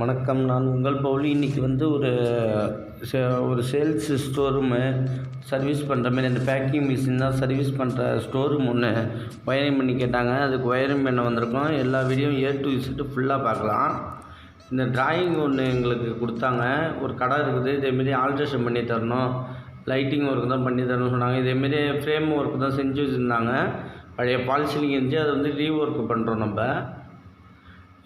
வணக்கம். நான் உங்கள் பவுலி. இன்றைக்கி வந்து ஒரு சே ஒரு சேல்ஸ் ஸ்டோரூமு சர்வீஸ் பண்ணுற மாதிரி அந்த பேக்கிங் மிஷின் தான் சர்வீஸ் பண்ணுற ஸ்டோர் ரூம் ஒன்று ஒயரிங் பண்ணி கேட்டாங்க. அதுக்கு ஒயரிங் பண்ண வந்திருக்கோம். எல்லா வீடியோவும் ஏ டு இசட்டு ஃபுல்லாக பார்க்கலாம். இந்த டிராயிங் ஒன்று எங்களுக்கு கொடுத்தாங்க. ஒரு கடை இருக்குது. இதேமாரி ஆல்ட்ரேஷன் பண்ணி தரணும். லைட்டிங் ஒர்க் தான் பண்ணி தரணும்னு சொன்னாங்க. இதேமாரி ஃப்ரேம் ஒர்க் தான் செஞ்சு வச்சுருந்தாங்க. பழைய பால் சீலிங் இருந்துச்சு. அதை வந்து ரீஒர்க் பண்ணுறோம் நம்ம.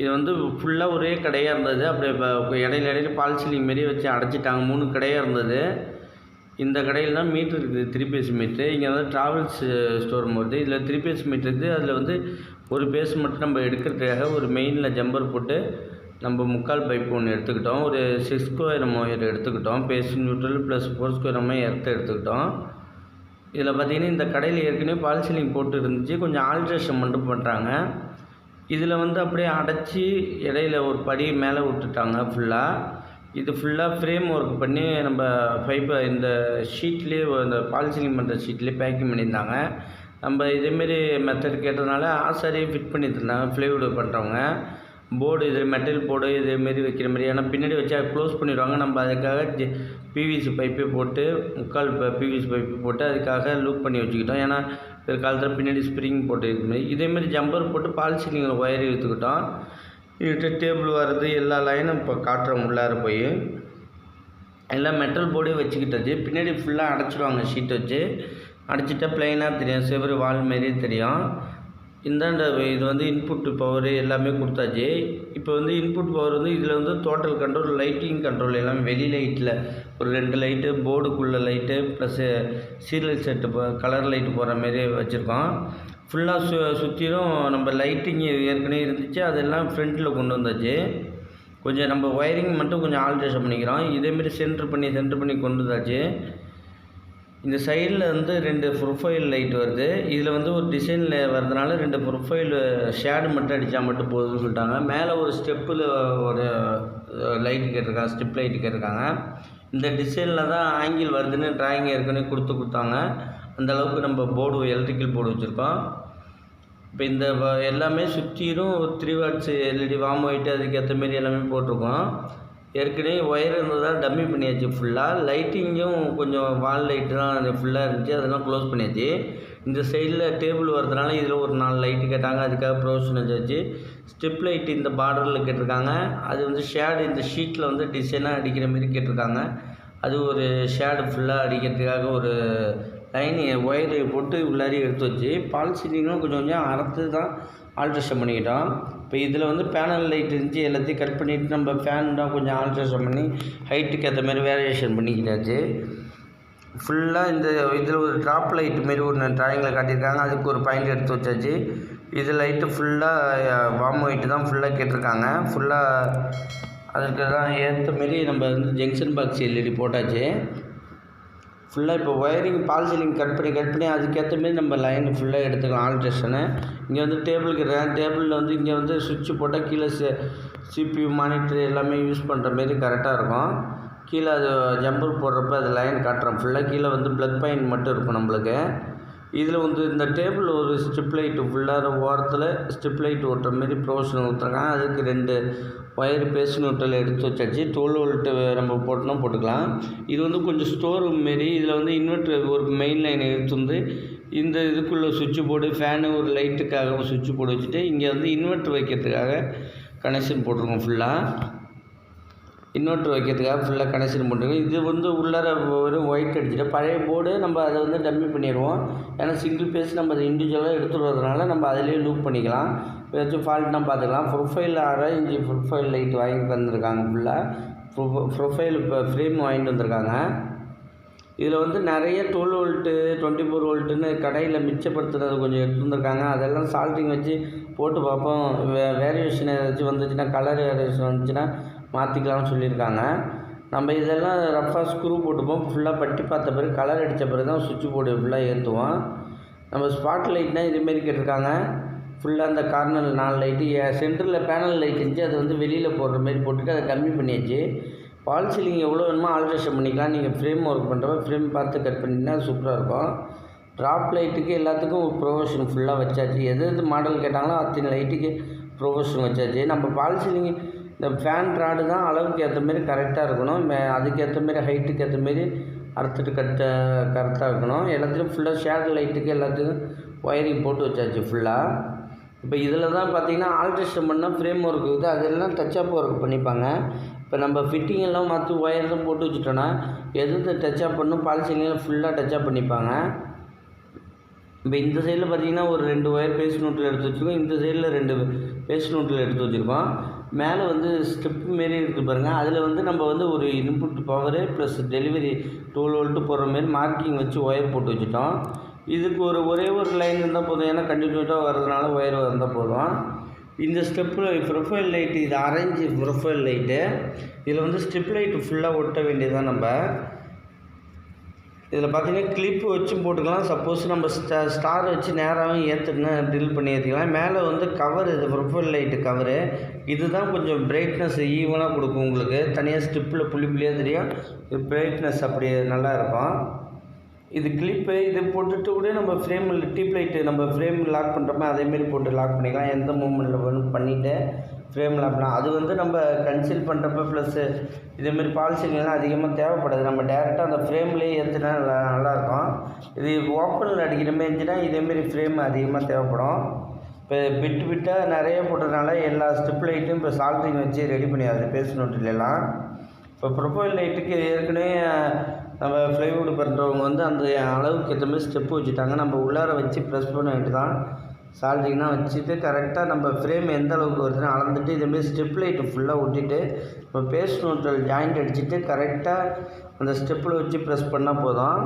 இது வந்து ஃபுல்லாக ஒரே கடையாக இருந்தது. அப்படியே இப்போ இடையில இடையில பால் சீலிங் மாரி வச்சு அடைச்சிட்டாங்க. மூணு கடையாக இருந்தது. இந்த கடையில் தான் மீட்ரு இருக்குது. த்ரீ பேஸ் மீட்ரு இங்கே வந்து ட்ராவல்ஸ் ஸ்டோர் வருது இதில் த்ரீ பேஸ் மீட்ரு இருக்குது அதில் வந்து ஒரு பேஸ் மட்டும் நம்ம எடுக்கிறதுக்காக ஒரு மெயினில் ஜம்பர் போட்டு நம்ம முக்கால் பைப் ஒன்று எடுத்துக்கிட்டோம். ஒரு சிக்ஸ் ஸ்கொயர் மொயர் எடுத்துக்கிட்டோம். Phase neutral plus four square Mi earth எடுத்துக்கிட்டோம். இதில் பார்த்தீங்கன்னா இந்த கடையில் ஏற்கனவே பால் சீலிங் போட்டு இருந்துச்சு. கொஞ்சம் ஆல்ட்ரேஷன் மட்டும் பண்ணுறாங்க இதில் வந்து அப்படியே அடைச்சி இடையில ஒரு படி மேலே விட்டுட்டாங்க ஃபுல்லாக இது ஃபுல்லாக ஃப்ரேம் ஒர்க் பண்ணி நம்ம ஃபைபர் இந்த ஷீட்லேயே இந்த பாலிசிங் பண்ணுற ஷீட்லேயே பேக்கிங் பண்ணியிருந்தாங்க. நம்ம இதேமாரி மெத்தட் கேட்டதுனால ஆசாரியே ஃபிட் பண்ணி தந்தாங்க ஃப்ளைவுட் பண்ணுறவங்க போர்டு இது மெட்டல் போர்டு இதேமாரி வைக்கிற மாதிரி. ஏன்னா பின்னாடி வச்சா க்ளோஸ் பண்ணிடுவாங்க. நம்ம அதுக்காக பிவிசி பைப்பே போட்டு முக்கால் பிவிசி பைப்பு போட்டு அதுக்காக லூப் பண்ணி வச்சுக்கிட்டோம். ஏன்னா பிற்காலத்தில் பின்னாடி ஸ்ப்ரிங் போட்டு இது மாதிரி இதேமாரி ஜம்பர் போட்டு பால் சீலிங்கில் ஒயர் இழுத்துக்கிட்டோம். இழுத்து டேபிள் வர்றது எல்லா லைனும் இப்போ காட்டுறோம் உள்ளார போய். எல்லாம் மெட்டல் போர்டே வச்சுக்கிட்டாச்சு பின்னாடி ஃபுல்லாக அடைச்சிடுவாங்க ஷீட் வச்சு. அடைச்சிட்டா ப்ளைனாக தெரியும். செவரு வால் மாரியே தெரியும். இந்தாண்ட இது வந்து இன்புட் பவர் எல்லாமே கொடுத்தாச்சு. இப்போ வந்து இன்புட் பவர் வந்து இதில் வந்து டோட்டல் கண்ட்ரோல் லைட்டிங் கண்ட்ரோல் எல்லாமே வெளி லைட்டில் ஒரு ரெண்டு light போர்டுக்குள்ளே light plus serial set colour light போகிற மாரி வச்சுருக்கோம். ஃபுல்லாக சு சுற்றிலும் நம்ம லைட்டிங் ஏற்கனவே இருந்துச்சு. அதெல்லாம் ஃப்ரண்ட்டில் கொண்டு வந்தாச்சு. கொஞ்சம் நம்ம ஒயரிங் மட்டும் கொஞ்சம் ஆல்ட்ரேஷன் பண்ணிக்கிறோம். இதேமாரி சென்ட்ரு பண்ணி சென்ட்ரு பண்ணி கொண்டு வந்தாச்சு. இந்த சைடில் வந்து ரெண்டு ப்ரொஃபைல் லைட் வருது. இதில் வந்து ஒரு டிசைனில் வர்றதுனால ரெண்டு ப்ரொஃபைல் ஷேடு மட்டும் அடித்தா மட்டும் போதும்னு சொல்லிட்டாங்க. மேலே ஒரு ஸ்டெப்பில் ஒரு லைட் கேட்டிருக்காங்க. ஸ்டெப் லைட் கேட்டிருக்காங்க. இந்த டிசைனில் தான் ஆங்கிள் வருதுன்னு ட்ராயிங் ஏற்கனவே கொடுத்து கொடுத்தாங்க. அந்த அளவுக்கு நம்ம போர்டு எலக்ட்ரிக்கல் போர்டு வச்சுருக்கோம். இப்போ இந்த வ- எல்லாமே சுற்றிலும் three watts LED warm white அதுக்கேற்ற மாரி எல்லாமே போட்டிருக்கோம். ஏற்கனவே ஒயர் இருந்ததால் டம்மி பண்ணியாச்சு ஃபுல்லாக லைட்டிங்கும் கொஞ்சம் வால் லைட்டு தான் ஃபுல்லாக இருந்துச்சு. அதெல்லாம் க்ளோஸ் பண்ணியாச்சு. இந்த சைடில் டேபிள் வரதுனால இதில் ஒரு நாலு லைட்டு கேட்டாங்க. அதுக்காக ப்ரொவிஷன் வச்சாச்சு. ஸ்டிப் லைட் இந்த பார்டரில் கேட்டிருக்காங்க. அது வந்து ஷேடு இந்த ஷீட்டில் வந்து டிசைனாக அடிக்கிற மாரி கேட்டிருக்காங்க. அது ஒரு ஷேடு ஃபுல்லாக அடிக்கிறதுக்காக ஒரு லைன் ஒயரு போட்டு உள்ளாரி எடுத்து வச்சு பால் சீலிங்கும் கொஞ்சம் கொஞ்சம் அறுத்து தான் ஆல்ட்ரேஷன் பண்ணிக்கிட்டோம். இப்போ இதில் வந்து பேனல் லைட் இருந்துச்சு எல்லாத்தையும் கட் பண்ணிவிட்டு நம்ம ஃபேன் தான் கொஞ்சம் ஆல்ட்ரேஷன் பண்ணி ஹைட்டுக்கு ஏற்ற மாதிரி வேரியேஷன் பண்ணிக்கிட்டாச்சு. ஃபுல்லாக இந்த இதில் ஒரு ட்ராப் லைட் மாரி ஒன்று ட்ராயிங்கில் காட்டியிருக்காங்க அதுக்கு ஒரு பாயிண்ட் எடுத்து வச்சாச்சு. இது லைட்டு ஃபுல்லாக வாம் ஒயிட்டு தான் ஃபுல்லாக கேட்டிருக்காங்க. ஃபுல்லாக அதுக்கு தான் ஏற்ற மாரி நம்ம வந்து ஜங்ஷன் பாக்ஸ் எல்இடி போட்டாச்சு. ஃபுல்லாக இப்போ ஒயரிங் பால் சீலிங் கட் பண்ணி கட் பண்ணி அதுக்கேற்ற மாரி நம்ம லைன் ஃபுல்லாக எடுத்துக்கலாம் ஆல்ட்ரேஷனு இங்கே வந்து டேபிளுக்கு ரேம் டேபிளில் வந்து இங்கே வந்து சுவிட்ச் போட்டால் கீழே சிபியூ மானிட்டர் எல்லாமே யூஸ் பண்ணுற மாரி கரெக்டாக இருக்கும். கீழே அது ஜம்பர் போடுறப்ப அது லைன் காட்டுறோம். ஃபுல்லாக கீழே வந்து ப்ளக் பாயிண்ட் மட்டும் இருக்கும் நம்மளுக்கு. இதில் வந்து இந்த டேபிள் ஒரு ஸ்ட்ரிப் லைட்டு ஃபுல்லாக ஓரத்தில் ஸ்ட்ரிப் லைட் ஓட்டுற மாரி ப்ரொவிஷன் ஊற்றுறாங்க அதுக்கு ரெண்டு ஒயர் பேஸ் நோட்டில் எடுத்து வச்சாச்சு. டுவெல் வோல்ட்டு நம்ம போட்டோம்னா போட்டுக்கலாம். இது வந்து கொஞ்சம் ஸ்டோர் ரூம் மாரி. இதில் வந்து இன்வெர்ட்ரு ஒரு மெயின் லைன் எடுத்து வந்து இந்த இதுக்குள்ளே சுவிட்ச் போர்டு ஃபேனு ஒரு லைட்டுக்காக சுவிட்ச் போர்டு வச்சுட்டு இங்கே வந்து இன்வெர்ட்ரு வைக்கிறதுக்காக கனெக்ஷன் போட்டிருக்கோம் ஃபுல்லாக இன்வெர்ட்ரு வைக்கிறதுக்காக ஃபுல்லாக கனெக்ஷன் பண்ணிருக்கோம் இது வந்து உள்ளார வெறும் ஒயிட் அடிச்சுட்டு பழைய போர்டு நம்ம அதை வந்து டம்மி பண்ணிடுவோம். ஏன்னா சிங்கிள் பேஸ் நம்ம அதை இண்டிவிஜுவலாக எடுத்துடுறதுனால நம்ம அதிலே லூப் பண்ணிக்கலாம். ஏதாச்சும் ஃபால்ட்னா பார்த்துக்கலாம். ப்ரொஃபைல் ஆறு இஞ்சி ப்ரொஃபைல் லைட் வாங்கி தந்துருக்காங்க ஃபுல்லாக ப்ரொஃபைல் இப்போ ஃப்ரேம் வாங்கிட்டு வந்திருக்காங்க. இதில் வந்து நிறைய டுவெல் வோல்ட்டு டுவெண்ட்டி ஃபோர் வோல்ட்டுன்னு கடையில் மிச்சப்படுத்துனது கொஞ்சம் எடுத்து வந்திருக்காங்க அதெல்லாம் சால்ட்டிங் வச்சு போட்டு பார்ப்போம். வே வேரியேஷன் ஏதாச்சும் வந்துச்சுன்னா கலர் வேரியேஷன் வந்துச்சுன்னா மாற்றிக்கலாம்னு சொல்லியிருக்காங்க. நம்ம இதெல்லாம் ரஃபாக ஸ்க்ரூ போட்டுப்போம். ஃபுல்லாக பட்டி பார்த்த பிறகு கலர் அடித்த பிறகு தான் சுவிட்ச் போர்டு ஃபுல்லாக ஏற்றுவோம் நம்ம ஸ்பாட் லைட்னால் இதுமாரி கேட்டிருக்காங்க. ஃபுல்லாக அந்த கார்னர் நாலு லைட்டு சென்டரில் பேனல் லைட் இருந்துச்சு. அது வந்து வெளியில் போடுற மாரி போட்டுட்டு அதை கம்மி பண்ணியாச்சு. பால் சீலிங் எவ்வளோ வேணுமோ ஆல்ட்ரேஷன் பண்ணிக்கலாம். நீங்கள் ஃப்ரேம் ஒர்க் பண்ணுறப்ப ஃப்ரேம் பார்த்து கட் பண்ணிங்கன்னா சூப்பராக இருக்கும். ட்ராப் லைட்டுக்கு எல்லாத்துக்கும் ப்ரொவஷன் ஃபுல்லாக வச்சாச்சு. எது எது மாடல் கேட்டாங்களோ அத்தனை லைட்டுக்கு ப்ரொவஷன் வச்சாச்சு. நம்ம பால் சீலிங் இந்த ஃபேன் ராடு தான் அளவுக்கு ஏற்ற மாரி கரெக்டாக இருக்கணும். மே அதுக்கேற்ற மாரி ஹைட்டுக்கு ஏற்ற மாரி அறுத்துட்டு கட்ட கரெக்டாக இருக்கணும். எல்லாத்துலேயும் ஃபுல்லாக ஷேட் லைட்டுக்கு எல்லாத்துக்கும் ஒயரிங் போட்டு வச்சாச்சு ஃபுல்லாக இப்போ இதில் தான் பார்த்தீங்கன்னா ஆல்ட்ரேஷன் பண்ணால் ஃப்ரேம் ஒர்க் இருக்குது. அதெல்லாம் டச்சப் ஒர்க் பண்ணிப்பாங்க. இப்போ நம்ம ஃபிட்டிங் எல்லாம் மாற்றி ஒயர்லாம் போட்டு வச்சுட்டோன்னா எது டச்சப் பண்ணும் பாலிசிங்லாம் ஃபுல்லாக டச்சப் பண்ணிப்பாங்க. இப்போ இந்த சைடில் பார்த்தீங்கன்னா ஒரு ரெண்டு ஒயர் பேஸ் நோட்டில் எடுத்து வச்சுருக்கோம். இந்த சைடில் ரெண்டு பேஸ் நோட்டில் எடுத்து வச்சுருக்கோம். மேலே வந்து ஸ்டெப் மாரி இருக்குது பாருங்கள் அதில் வந்து நம்ம வந்து ஒரு input power plus delivery twelve volt போடுற மாரி மார்க்கிங் வச்சு ஒயர் போட்டு வச்சுட்டோம். இதுக்கு ஒரு ஒரே ஒரு லைன் இருந்தால் போதும். ஏன்னா கண்டினியூட்டாக வர்றதுனால ஒயர் இருந்தால் போதும். இந்த ஸ்டெப்பில் ப்ரொஃபைல் லைட்டு இது ஆரஞ்சு ப்ரொஃபைல் லைட்டு இதில் வந்து ஸ்டெப் லைட்டு ஃபுல்லாக ஒட்ட வேண்டியதுதான் நம்ம. இதில் பார்த்தீங்கன்னா கிளிப்பு வச்சும் போட்டுக்கலாம். சப்போஸ் நம்ம ஸ்டா ஸ்டார் வச்சு நேராகவும் ஏற்றுனா ட்ரில் பண்ணி ஏற்றிக்கலாம் மேலே வந்து கவர் இது ப்ரொஃபைல் லைட்டு கவரு இதுதான் கொஞ்சம் பிரைட்னஸ் ஈவனாக கொடுக்கும் உங்களுக்கு. தனியாக ஸ்டிப்பில் புள்ளி புள்ளியாக தெரியும். இது பிரைட்னஸ் அப்படி நல்லா இருக்கும். இது கிளிப்பு இது போட்டுட்டு கூட நம்ம ஃப்ரேமில் டியூப் லைட்டு நம்ம ஃப்ரேம் லாக் பண்ணுறோமோ அதேமாரி போட்டு லாக் பண்ணிக்கலாம். எந்த மூமெண்ட்டில் வேணும் பண்ணிவிட்டு ஃப்ரேம் லாக் அது வந்து நம்ம கன்சீல் பண்ணுறப்ப ப்ளஸ்ஸு இதேமாரி பாலிசிங்கெல்லாம் அதிகமாக தேவைப்படாது. நம்ம டேரெக்டாக அந்த ஃப்ரேம்லேயே ஏற்றுனா நல்லா நல்லாயிருக்கும் இது ஓப்பனில் அடிக்கிற மாரி இருந்துச்சுன்னா இதேமாரி ஃப்ரேம் அதிகமாக தேவைப்படும். இப்போ பிட்டு பிட்டாக நிறைய போட்டதுனால எல்லா ஸ்டிப் லைட்டும் இப்போ சால்ட்ரிங் வச்சு ரெடி பண்ணியாது பேஸ் நோட்டிலெல்லாம் இப்போ ப்ரொஃபைல் லைட்டுக்கு ஏற்கனவே நம்ம ஃப்ளைவுட் பண்ணுறவங்க வந்து அந்த அளவுக்கு ஏற்ற மாதிரி ஸ்டெப்பு வச்சுட்டாங்க. நம்ம உள்ளார வச்சு ப்ரெஸ் பண்ண வேண்டியதான் சால்ட்ரிங்னா வச்சுட்டு கரெக்டாக நம்ம ஃப்ரேம் எந்த அளவுக்கு வருதுன்னு அளந்துட்டு இதேமாரி ஸ்டெப் லைட்டு ஃபுல்லாக ஒட்டிட்டு இப்போ பேஸ் நோட்டில் ஜாயிண்ட் அடிச்சுட்டு கரெக்டாக அந்த ஸ்டெப்பில் வச்சு ப்ரெஸ் பண்ணால் போதும்.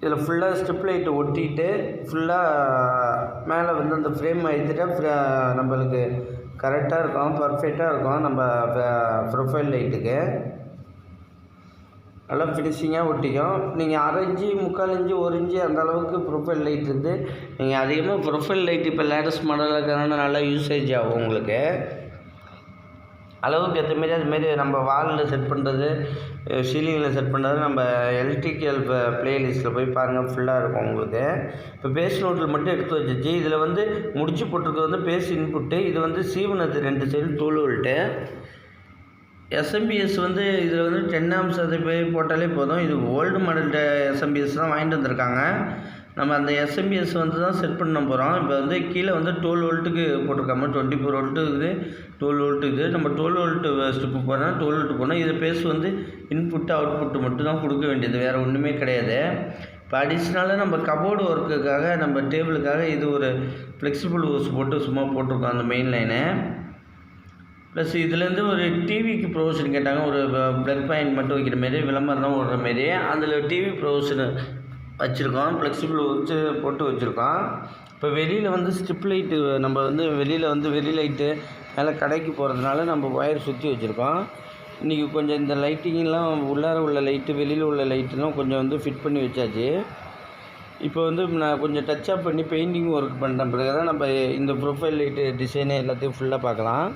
இதில் ஃபுல்லாக ஸ்டெப் லைட்டு ஒட்டிட்டு ஃபுல்லாக மேலே வந்து அந்த ஃப்ரேம் எடுத்துட்டா நம்மளுக்கு கரெக்டாக இருக்கும் பர்ஃபெக்டாக இருக்கும் நம்ம ப்ரொஃபைல் லைட்டுக்கு நல்லா ஃபினிஷிங்காக ஒட்டிக்கும். நீங்கள் அரைஞ்சி முக்கால் இஞ்சி ஒரு இஞ்சி அந்த அளவுக்கு ப்ரொஃபைல் லைட் இருந்து நீங்கள் அதிகமாக ப்ரொஃபைல் லைட் இப்போ லேட்டஸ்ட் மாடலில் இருக்கிறனால நல்லா யூசேஜ் ஆகும் உங்களுக்கு. அளவுக்கு ஏற்ற மாரி அதுமாரி நம்ம வாலில் செட் பண்ணுறது சீலிங்கில் செட் பண்ணுறது நம்ம எலக்ட்ரிக்கல் ப்ளேலிஸ்ட்டில் போய் பாருங்கள் ஃபுல்லாக இருக்கும் உங்களுக்கு. இப்போ பேஸ் நோட்டில் மட்டும் எடுத்து வச்சிச்சு. இதில் வந்து முடிச்சு போட்டிருக்கிறது வந்து பேஸ் இன்புட்டு இது வந்து சீவனத்து ரெண்டு சைடு தூள் விட்டு எஸ்எம்பிஎஸ் வந்து இதில் வந்து டென் ஆம்ஸ் அது போய் போட்டாலே போதும். இது ஓல்டு மாடல் எஸ்எம்பிஎஸ் தான் வாங்கிட்டு வந்திருக்காங்க. நம்ம அந்த எஸ்எம்பிஎஸ் வந்து தான் செட் பண்ண போகிறோம் இப்போ வந்து கீழே வந்து டுவெல் வோல்ட்டுக்கு போட்டிருக்காங்க. டுவெண்ட்டி ஃபோர் வோல்ட்டு இருக்குது டுவெல் வோல்ட்டு இது. நம்ம டுவெல் வோல்ட்டு ஸ்டெப்பு போனால் டுவெல் வோல்ட்டு போனால் இது பேஸ் வந்து இன்புட்டு அவுட்புட்டு மட்டும் தான் கொடுக்க வேண்டியது. வேறு ஒன்றுமே கிடையாது. இப்போ அடிஷ்னலாக நம்ம கபோர்டு ஒர்க்குக்காக நம்ம டேபிளுக்காக இது ஒரு ஃப்ளெக்சிபிள் ஓஸ் போட்டு சும்மா போட்டிருக்கோம் அந்த மெயின் லைனை ப்ளஸ் இதுலேருந்து ஒரு டிவிக்கு ப்ரொவிஷன் கேட்டாங்க. ஒரு ப்ளக் பாயிண்ட் மட்டும் வைக்கிற மாரி விளம்பரம் தான் ஓடுற மாரி அதில் டிவி ப்ரொவிஷன் வச்சுருக்கோம். ஃப்ளெக்சிபிள் வச்சு போட்டு வச்சுருக்கோம். இப்போ வெளியில் வந்து ஸ்ட்ரிப் லைட்டு நம்ம வந்து வெளியில் வந்து வெளி லைட்டு மேலே கடைக்கு போகிறதுனால நம்ம ஒயர் சுற்றி வச்சுருக்கோம். இன்றைக்கி கொஞ்சம் இந்த லைட்டிங்கெல்லாம் உள்ளார உள்ள லைட்டு வெளியில் உள்ள லைட்டெல்லாம் கொஞ்சம் வந்து ஃபிட் பண்ணி வச்சாச்சு. இப்போ வந்து நான் கொஞ்சம் டச் அப் பண்ணி பெயிண்டிங் ஒர்க் பண்ணுற பிறகு தான் நம்ம இந்த ப்ரொஃபைல் லைட்டு டிசைனு எல்லாத்தையும் ஃபுல்லாக பார்க்கலாம்.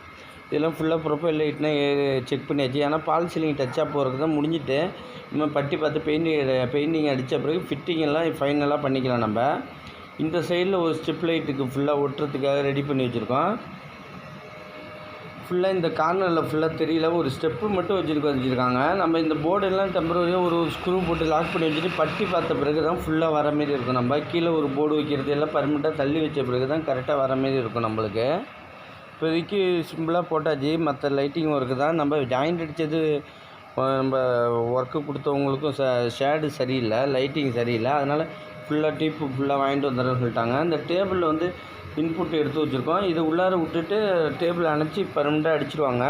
இதெல்லாம் ஃபுல்லாக ப்ரொஃபைல் லைட்னா செக் பண்ணியாச்சு. ஏன்னா பால் சீலிங் டச்சப் ஒர்க் தான் முடிஞ்சிட்டு இன்னும் பட்டி பார்த்து பெயிண்டிங் பெயிண்டிங் அடித்த பிறகு ஃபிட்டிங் எல்லாம் ஃபைனலாக பண்ணிக்கலாம் நம்ம. இந்த சைடில் ஒரு ஸ்ட்ரிப் லைட்டுக்கு ஃபுல்லாக ஒட்டுறதுக்காக ரெடி பண்ணி வச்சுருக்கோம். ஃபுல்லாக இந்த கார்னரில் ஃபுல்லாக தெரியல ஒரு ஸ்டெப்பு மட்டும் வச்சுருக்க வச்சுருக்காங்க. நம்ம இந்த போர்டெல்லாம் டெம்பரரியாக ஒரு ஸ்க்ரூ போட்டு லாக் பண்ணி வச்சுட்டு பட்டி பார்த்த பிறகு தான் ஃபுல்லாக வர மாரி இருக்கும். நம்ம கீழே ஒரு போர்டு வைக்கிறது எல்லாம் பர்மனெண்ட்டாக தள்ளி வச்ச பிறகு தான் கரெக்டாக வர மாரி இருக்கும் நம்மளுக்கு. இப்போதைக்கு சிம்பிளாக போட்டாச்சு. மற்ற லைட்டிங் ஒர்க்கு தான். நம்ம ஜாயிண்ட் அடித்தது நம்ம ஒர்க்கு கொடுத்தவங்களுக்கும் ஷேடு சரியில்லை லைட்டிங் சரியில்லை. அதனால் ஃபுல்லாக டீப்பு ஃபுல்லாக வாங்கிட்டு வந்துடுறேன்னு சொல்லிட்டாங்க. இந்த டேபிளில் வந்து இன்புட் எடுத்து வச்சுருக்கோம். இது உள்ளார விட்டுட்டு டேபிள் அணைச்சி பர்மனெண்ட்டாக அடிச்சிடுவாங்க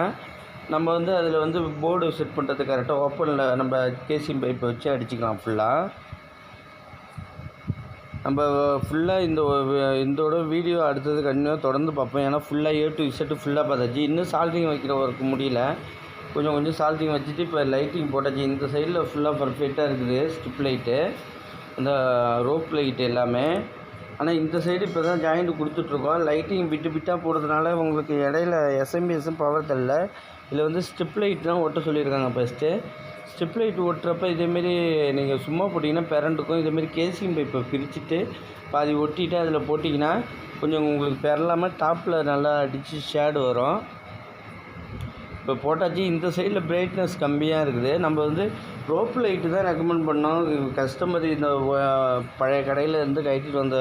நம்ம வந்து அதில் வந்து போர்டு செட் பண்ணுறது கரெக்டாக ஓப்பனில் நம்ம கேசிங் பைப்பை வச்சு அடிச்சுக்கலாம் ஃபுல்லாக நம்ம ஃபுல்லாக இந்த இதோட வீடியோ அடுத்தது கண்டினியூவாக தொடர்ந்து பார்ப்போம். ஏன்னா ஃபுல்லாக ஏ டு இசட்டு ஃபுல்லாக பார்த்தாச்சு. இன்னும் சால்ட்டிங் வைக்கிற ஒர்க் முடியல. கொஞ்சம் கொஞ்சம் சால்ட்டிங் வச்சுட்டு இப்போ லைட்டிங் போட்டாச்சு. இந்த சைடில் ஃபுல்லாக பர்ஃபெக்டாக இருக்குது. ஸ்ட்ரிப் லைட்டு இந்த ரோப் லைட் எல்லாமே. ஆனால் இந்த சைடு இப்போ தான் ஜாயிண்ட் கொடுத்துட்ருக்கோம். லைட்டிங் விட்டு பிட்டாக போடுறதுனால உங்களுக்கு இடையில எஸ்எம்பிஎஸும் பவர் தரல இதில் வந்து ஸ்ட்ரிப் லைட் தான் ஒட்ட சொல்லியிருக்காங்க ஃபஸ்ட்டு ஸ்ட்ரிப் லைட் ஒட்டுறப்ப இதேமாரி நீங்கள் சும்மா போட்டிங்கன்னா பெரண்டுக்கும் இதேமாரி கேசிங் பைப்பை பிரிச்சுட்டு பாதி ஒட்டிட்டு அதில் போட்டிங்கன்னா கொஞ்சம் உங்களுக்கு பெறலாமல் டாப்பில் நல்லா அடித்து ஷேடு வரும். இப்போ போட்டாச்சு இந்த சைடில் பிரைட்னஸ் கம்மியாக இருக்குது. நம்ம வந்து ரோப் லைட்டு தான் ரெக்கமெண்ட் பண்ணோம். கஸ்டமர் இந்த பழைய கடையில் இருந்து கட்டிட்டு வந்த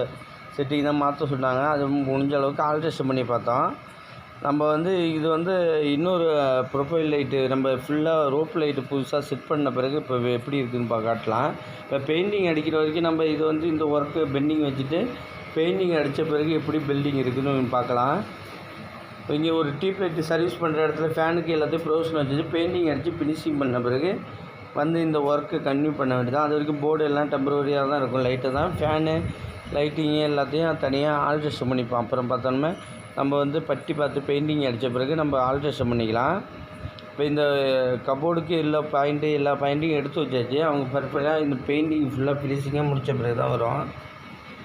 செட்டிங் தான் மாற்ற சொன்னாங்க. அது முடிஞ்ச அளவுக்கு ஆல்ட்ரேஷன் பண்ணி பார்த்தோம். நம்ம வந்து இது வந்து இன்னொரு ப்ரொஃபைல் லைட்டு நம்ம ஃபுல்லாக ரோப் லைட்டு புதுசாக செட் பண்ண பிறகு இப்போ எப்படி இருக்குதுன்னு பா காட்டலாம். இப்போ பெயிண்டிங் அடிக்கிற வரைக்கும் நம்ம இது வந்து இந்த ஒர்க்கு பெண்டிங் வச்சுட்டு பெயிண்டிங் அடித்த பிறகு எப்படி பில்டிங் இருக்குதுன்னு பார்க்கலாம். இப்போ இங்கே ஒரு டியூப் லைட்டு சர்வீஸ் பண்ணுற இடத்துல ஃபேனுக்கு எல்லாத்தையும் ப்ரொவிஷன் வச்சுட்டு பெயிண்டிங் அடித்து ஃபினிஷிங் பண்ண பிறகு வந்து இந்த ஒர்க்கு கன்டினியூ பண்ண வேண்டியதான் அது வரைக்கும் போர்டு எல்லாம் டெம்பரவரியாக தான் இருக்கும். லைட்டை தான் ஃபேனு லைட்டிங்கு எல்லாத்தையும் தனியாக ஆல்ட்ரேஷன் பண்ணிப்பான் அப்புறம் பார்த்தோம்னா நம்ம வந்து பட்டி பார்த்து பெயிண்டிங் அடித்த பிறகு நம்ம ஆல்ட்ரேஷன் பண்ணிக்கலாம். இப்போ இந்த கபோர்டுக்கு எல்லா பாயிண்ட்டு எல்லா பாயிண்ட்டையும் எடுத்து வச்சாச்சு. அவங்க பர்ஃபெக்டாக இந்த பெயிண்டிங் ஃபுல்லாக ஃபினிஷிங்காக முடித்த பிறகு தான் வரும்.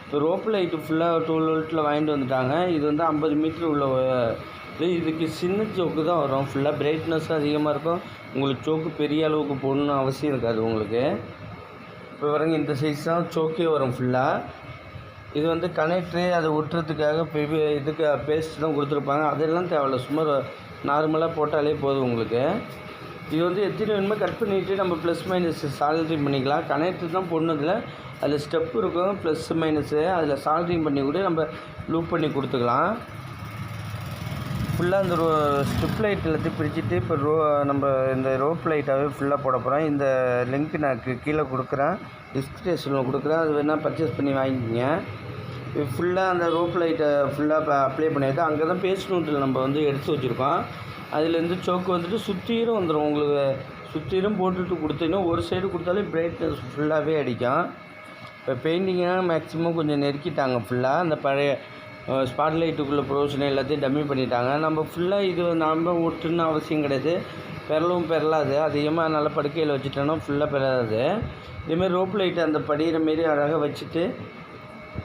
இப்போ ரோப் லைட்டு ஃபுல்லாக டுவெல் வோல்ட்டில் வாங்கிட்டு வந்துட்டாங்க. இது வந்து ஐம்பது மீட்ரு உள்ள இது இதுக்கு சின்ன சோக்கு தான் வரும். ஃபுல்லாக பிரைட்னஸ் அதிகமாக இருக்கும். உங்களுக்கு சோக்கு பெரிய அளவுக்கு போடணும்னு அவசியம் இருக்காது உங்களுக்கு. இப்போ வரங்க இந்த சைஸ் தான் சோக்கே வரும் ஃபுல்லாக இது வந்து கனெக்டரு அதை ஒட்டுறதுக்காக பெரிய இதுக்கு பேஸ்ட் தான் கொடுத்துருப்பாங்க. அதெல்லாம் தேவையில்ல. சும்மா நார்மலாக போட்டாலே போதும் உங்களுக்கு. இது வந்து எத்தனை வேணுமோ கட் பண்ணிவிட்டு நம்ம ப்ளஸ் மைனஸ் சால்ட்ரிங் பண்ணிக்கலாம். கனெக்டர் தான் பொண்ணுதில் அதில் ஸ்டெப் இருக்கும். ப்ளஸ் மைனஸு அதில் சால்ட்ரிங் பண்ணி கூட நம்ம லூப் பண்ணி கொடுத்துக்கலாம். ஃபுல்லாக அந்த ரோ ஸ்ட்ரிப் லைட் எல்லாத்தையும் பிரிச்சுட்டு இப்போ ரோ நம்ம இந்த ரோப் லைட்டாகவே ஃபுல்லாக போட போகிறோம் இந்த லிங்க் நான் கீ- கீழே கொடுக்குறேன். டிஸ்கிரிப்ஷனில் கொடுக்குறேன். அது வேணால் பர்ச்சேஸ் பண்ணி வாங்கிக்கோங்க. இது ஃபுல்லாக அந்த ரோப் லைட்டை ஃபுல்லாக அப்ளை பண்ணிவிட்டு அங்கே தான் பேஸ்ட் நோட்டில் நம்ம வந்து எடுத்து வச்சுருக்கோம். அதுலேருந்து சோக்கு வந்துட்டு சுற்றிலும் வந்துடும் உங்களுக்கு சுற்றிலும் போட்டுட்டு கொடுத்தீங்கன்னா ஒரு சைடு கொடுத்தாலே பிரைட்னஸ் ஃபுல்லாகவே அடிக்கும். இப்போ பெயிண்டிங்காக மேக்ஸிமம் கொஞ்சம் நெருக்கிட்டாங்க ஃபுல்லாக அந்த பழைய ஸ்பாட்லைட்டுக்குள்ளே ப்ரொவிஷன் எல்லாத்தையும் டம்மி பண்ணிட்டாங்க. நம்ம ஃபுல்லாக இது நம்ம ஒட்டுன்னு அவசியம் கிடையாது. பெறலவும் பெறலாது. அதிகமாக நல்ல படுக்கையில் வச்சுட்டோன்னா ஃபுல்லாக பெறாது. இதேமாரி ரோப் லைட் அந்த படிகிற மாரி அழகாக வச்சுட்டு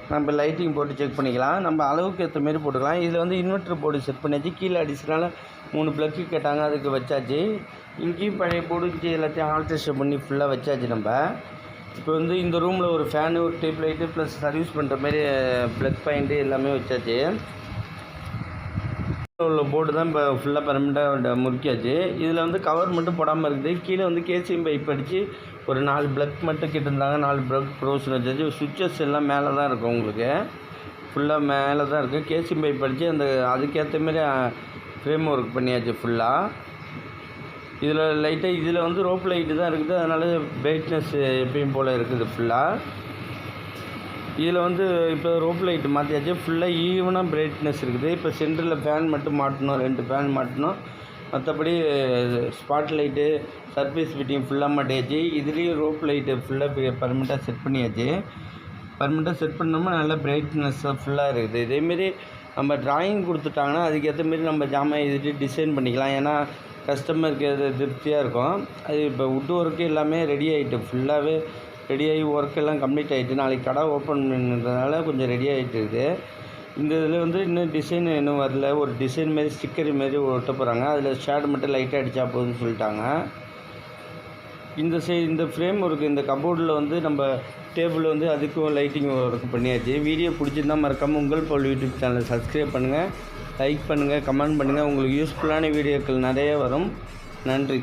நம்ம லைட்டிங் போட்டு செக் பண்ணிக்கலாம். நம்ம அளவுக்கு ஏற்ற மாரி போட்டுக்கலாம். இதில் வந்து இன்வெர்ட்ரு போர்டு செட் பண்ணியாச்சு. கீழே அடிச்சனால மூணு ப்ளக்கு கேட்டாங்க. அதுக்கு வச்சாச்சு. இங்கேயும் பழைய போர்டு எல்லாத்தையும் ஆல்ட்ரேஷன் பண்ணி ஃபுல்லாக வச்சாச்சு நம்ம. இப்போ வந்து இந்த ரூமில் ஒரு ஃபேனு ஒரு டியூப் லைட்டு ப்ளஸ் சர்வீஸ் பண்ணுற மாதிரி ப்ளக் பாயிண்ட்டு எல்லாமே வச்சாச்சு. உள்ள போர்டு தான் இப்போ ஃபுல்லாக பர்மனெண்ட்டாக முறுக்கியாச்சு இதில் வந்து கவர் மட்டும் போடாமல் இருக்குது. கீழே வந்து கேசியம் பைப் அடித்து ஒரு நாலு ப்ளக் மட்டும் கிட்டிருந்தாங்க. நாலு ப்ளக் ப்ரோஷன் வச்சாச்சு. சுவிச்சஸ் எல்லாம் மேலே தான் இருக்கும் உங்களுக்கு. ஃபுல்லாக மேலே தான் இருக்குது கேசியம் பைப் அடித்து அந்த அதுக்கேற்ற மாதிரி ஃப்ரேம் ஒர்க் பண்ணியாச்சு ஃபுல்லாக இதில் லைட்டாக இதில் வந்து ரோப் லைட்டு தான் இருக்குது. அதனால் பிரைட்னஸ் எப்பயும் போல் இருக்குது ஃபுல்லாக இதில் வந்து இப்போ ரோப் லைட் மாற்றியாச்சு ஃபுல்லாக ஈவனாக பிரைட்னஸ் இருக்குது. இப்போ சென்டரில் ஃபேன் மட்டும் மாட்டணும். ரெண்டு ஃபேன் மாட்டணும். மற்றபடி ஸ்பாட் லைட்டு சர்ஃபேஸ் ஃபிட்டிங் ஃபுல்லாக மாட்டியாச்சு. இதுலேயும் ரோப் லைட்டு ஃபுல்லாக பர்மனெண்ட்டாக செட் பண்ணியாச்சு. பர்மனெண்ட்டாக செட் பண்ணோம்னா நல்லா பிரைட்னஸ்ஸாக ஃபுல்லாக இருக்குது. இதேமாரி நம்ம டிராயிங் கொடுத்துட்டாங்கன்னா அதுக்கேற்ற மாரி நம்ம ஜாமான் எழுதிட்டு டிசைன் பண்ணிக்கலாம். ஏன்னா கஸ்டமருக்கு அது திருப்தியாக இருக்கும். அது இப்போ வுட் ஒர்க்கு எல்லாமே ரெடி ஆகிட்டு ஃபுல்லாகவே ரெடி ஆகி ஒர்க் எல்லாம் கம்ப்ளீட் ஆகிட்டு நாளைக்கு கடை ஓப்பன் பண்ணுறதுனால கொஞ்சம் ரெடி ஆகிட்டு இருக்குது இந்த இதில் வந்து இன்னும் டிசைன் இன்னும் வரல. ஒரு டிசைன் மாரி ஸ்டிக்கர் மாரி ஒட்ட போகிறாங்க அதில் ஷேட் மட்டும் லைட்டாக அடித்தா போதும்னு சொல்லிட்டாங்க. இந்த சை இந்த ஃப்ரேம் ஒர்க்கு இந்த கபோர்டில் வந்து நம்ம டேபிள் வந்து அதுக்கும் லைட்டிங் ஒர்க் பண்ணியாச்சு. வீடியோ பிடிச்சிருந்தா மறக்காமல் உங்கள் போல் யூடியூப் சேனலை சப்ஸ்கிரைப் பண்ணுங்கள் லைக் பண்ணுங்கள் கமெண்ட் பண்ணுங்கள் உங்களுக்கு யூஸ்ஃபுல்லான வீடியோக்கள் நிறைய வரும். நன்றி.